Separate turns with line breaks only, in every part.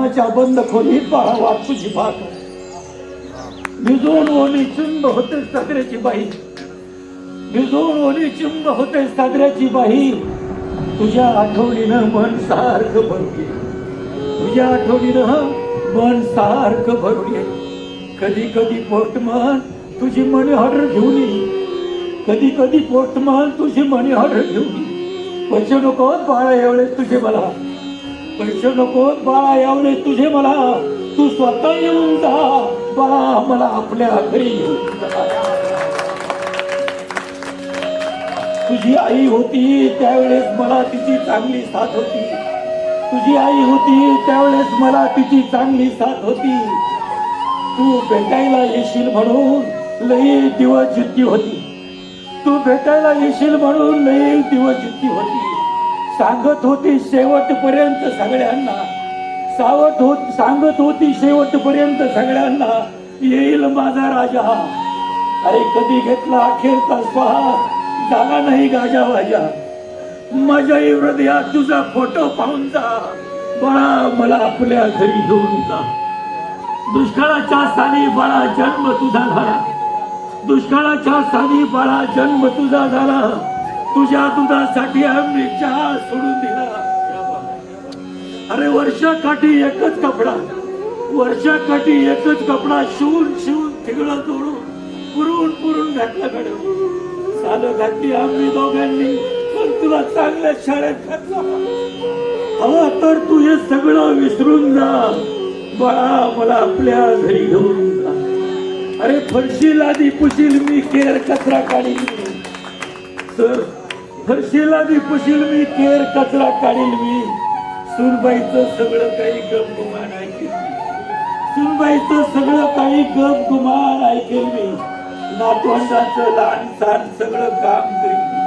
रामाच्या बंद खोलीत बाळा वाट तुझी पाहतो भिजून ओली चुंब होते सागऱ्याची बाई. भिजून ओली चुंब होते सागऱ्याची बाई. तुझ्या आठवणीनं मन सारखं भरून ये. तुझ्या आठवणीनं मन सारखं भरून ये. कधी कधी पोस्टमन तुझी मनी ऑर्डर घेऊन ये. कधी कधी पोस्टमन तुझी मनी ऑर्डर घेऊन ये. पैसे नको हो, बाळा एवढे तुझे मला. पैसे नको बाळा एवढे तुझे मला. तू स्वतः येऊन जा. बाळा मला आपल्या घरी तुझी आई होती त्यावेळेस मला तिची चांगली साथ होती. तुझी आई होती त्यावेळेस मला तिची चांगली साथ होती. तू भेटायला येशील म्हणून लई दिवस जुती होती. तू भेटायला येशील म्हणून लई दिवस जुती होती. सांगत होती शेवटपर्यंत सगळ्यांना. सावत होत सांगत होती शेवटपर्यंत सगळ्यांना येईल माझा राजा. अरे कधी घेतला अखेरचा स्वाहा झाला नाही गाजा वाजा. माझ्या हृदयात तुझा फोटो पाहून जा. बाळा मला आपल्या घरी घेऊन जा. दुष्काळाच्या स्थानी बाळा जन्म तुझा झाला. दुष्काळाच्या स्थानी बाळा जन्म तुझा झाला. तुझ्या दुधासाठी आम्ही चहा सोडून दिला अरे वर्षाकाठी एकच कपडा वर्षाकाठी एकच कपडा शिवून शिवून तिकडं तोडून पुरून पुरून घातला कडे सालं घातली आम्ही दोघांनी पण तुला चांगल्या शाळेत घातला. हवा तर तू हे सगळं विसरून जा बाळा मला आपल्या घरी घेऊन जा. अरे फरशील आधी पुशील मी केर कचरा काढील सर फरशील दिपशील मी केर कचरा काढील मी. सुनबाईचं सगळं काही गप गुमान ऐकेल सुनबाईच सुनबाईचं सगळं काही गप गुमान ऐकेल मी. नातवंडाचं लहान सहान सगळं काम करील मी.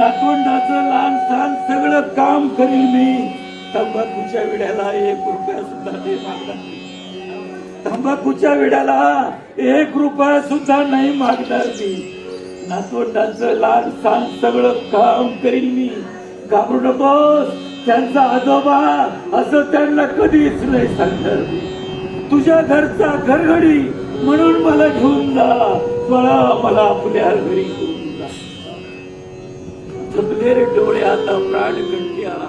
नातवंडाचं लहान सहान सगळं काम करील मी. तंबाखूच्या विड्याला एक रुपया सुद्धा ते मागणार नाही. तंबाखूच्या विड्याला एक रुपया सुद्धा नाही मागणार मी. नातवंडांचं लहान सहान सगळं काम करील मी. घाबरू नकोस. त्यांचा आजोबा असं त्यांना कधीच नाही सांगणार. तुझ्या घरचा घरघडी म्हणून मला घेऊन जा. मला मला आपल्या घरी घेऊन जा. थकले रे डोळे आता प्राण कंठी आला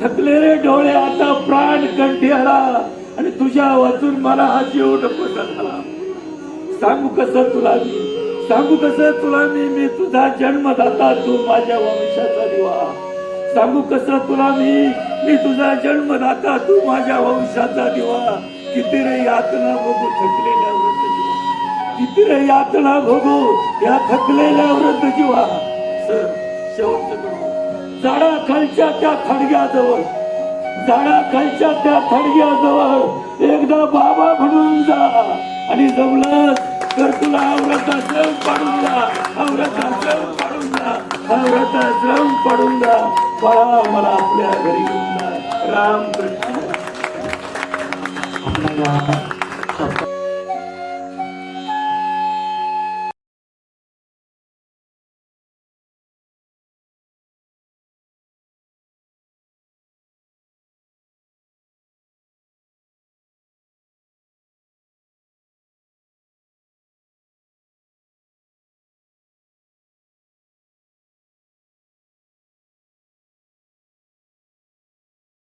थकले रे डोळे आता प्राण कंठी आला आणि तुझ्या वाचून मला हा जीव नको झाला सांगू कसं तुला मी? सांगू कसं तुला मी मी तुझा जन्मदाता तू माझ्या वंशाचा दिवा. सांगू कसं तुला मी मी तुझा जन्मदाता तू माझ्या वंशाचा दिवा. किती रे यातना बघू थकलेल्या व्रत जीवा किती रे यातना बघू या थकलेल्या वृद्ध जीवा झाडा खालच्या त्या थडग्याजवळ झाडा खालच्या त्या थडग्याजवळ एकदा बाबा म्हणून जा आणि जमलं तर तुला आवरताश्रम पाडून जा आवरताश्रम पाडून जा आवरताश्रम पाडून जा. बाळा मला आपल्या घरी घेऊन जा. राम कृष्ण.